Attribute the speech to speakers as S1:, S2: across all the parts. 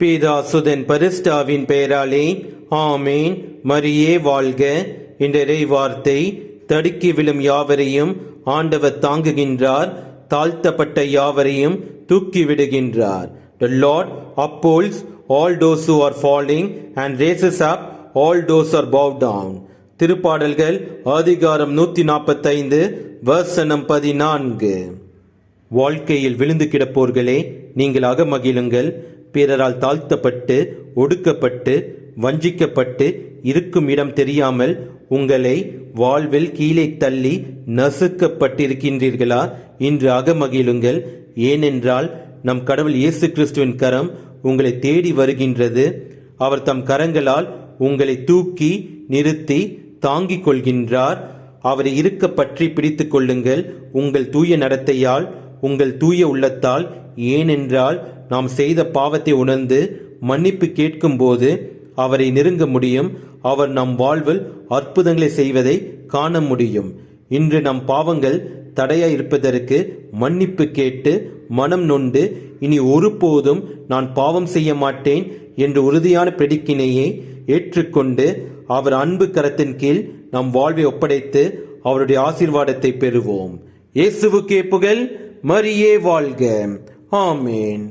S1: பீதாசுதன் பரிஸ்டாவின் பெயராலே ஆமேன். மரியே வாழ்க. என்ற இறை வார்த்தை தடுக்கி விழும் யாவரையும் ஆண்டவர் தாங்குகின்றார். தாழ்த்தப்பட்ட யாவரையும் தூக்கி விடுகின்றார். The lord upholds all those who are falling and raises up all those are bow down திருப்பாடல்கள் அதிகாரம் நூத்தி நாற்பத்தைந்து வசனம் பதினான்கு. வாழ்க்கையில் விழுந்து கிடப்போர்களே நீங்கள் அகமகிழுங்கள். பிறரால் தாழ்த்தப்பட்டு ஒடுக்கப்பட்டு வஞ்சிக்கப்பட்டு இருக்கும் இடம் தெரியாமல் உங்களை வாழ்வில் கீழே தள்ளி நசுக்கப்பட்டிருக்கின்றீர்களா? இன்று அகமகிழுங்கள். ஏனென்றால் நம் கடவுள் இயேசு கிறிஸ்துவின் கரம் உங்களை தேடி வருகின்றது. அவர் தம் கரங்களால் உங்களை தூக்கி நிறுத்தி தாங்கிக் கொள்கின்றார். அவரை இருக்க பற்றி பிடித்துக் கொள்ளுங்கள். உங்கள் தூய நடத்தையால் உங்கள் தூய உள்ளத்தால். ஏனென்றால் நாம் செய்த பாவத்தை உணர்ந்து மன்னிப்பு கேட்கும்போது அவரை நெருங்க முடியும். அவர் நம் வாழ்வில் அற்புதங்களை செய்வதை காண முடியும். இன்று நம் பாவங்கள் தடையாக இருப்பதற்கு மன்னிப்பு கேட்டு மனம் நொண்டு இனி ஒருபோதும் நான் பாவம் செய்ய மாட்டேன் என்று உறுதியான பிடிக்கினையை ஏற்றுக்கொண்டு அவர் அன்பு கரத்தின் கீழ் நம் வாழ்வை ஒப்படைத்து அவருடைய ஆசீர்வாதத்தை பெறுவோம். இயேசுவுக்கே புகழ் மரியே வாழ்க. ஆமேன்.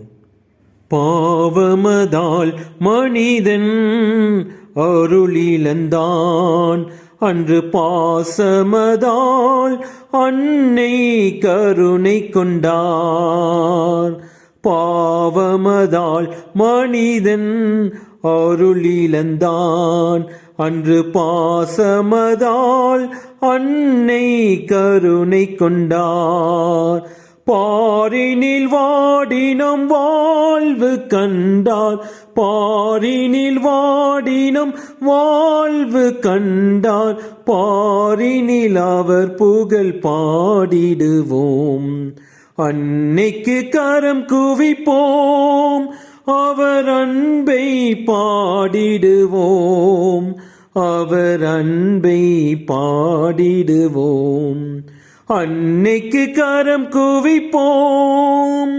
S1: பாவமதால் மனிதன் அருளிழந்தான் அன்று பாசமதால் அன்னை கருணை கொண்டார். பாவமதால் மனிதன் அருளிழந்தான் அன்று பாசமதால் அன்னை கருணை கொண்டார். பாரினில் வாடினம் வாழ்வு கண்டார். பாரினில் வாடினம் வாழ்வு கண்டார். பாரினில் அவர் புகழ் பாடிடுவோம். அன்னைக்கு கரம் குவிப்போம். அவர் அன்பை பாடிடுவோம். அவர் அன்பை பாடிடுவோம். அன்னைக்கு கரம் குவிப்போம்.